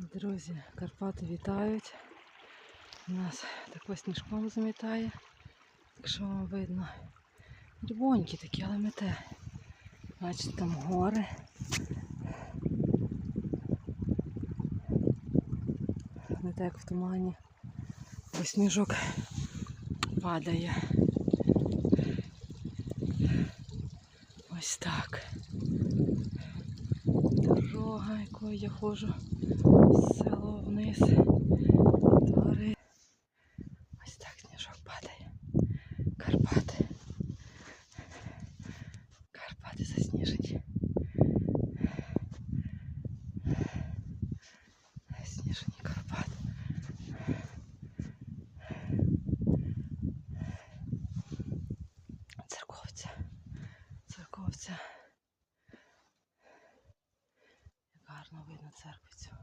Друзі, Карпати вітають. У Нас тако сніжком замітає, якщо вам видно. Дрібонькі такі, але мете. Бачите, там гори. Не так в тумані. Бо сніжок падає. Ось так. Дорога, якою я ходжу з село вниз. Двори. Ось так сніжок падає. Карпати. Карпати засніжені. Засніжені Карпати. Гарно видно церквицю.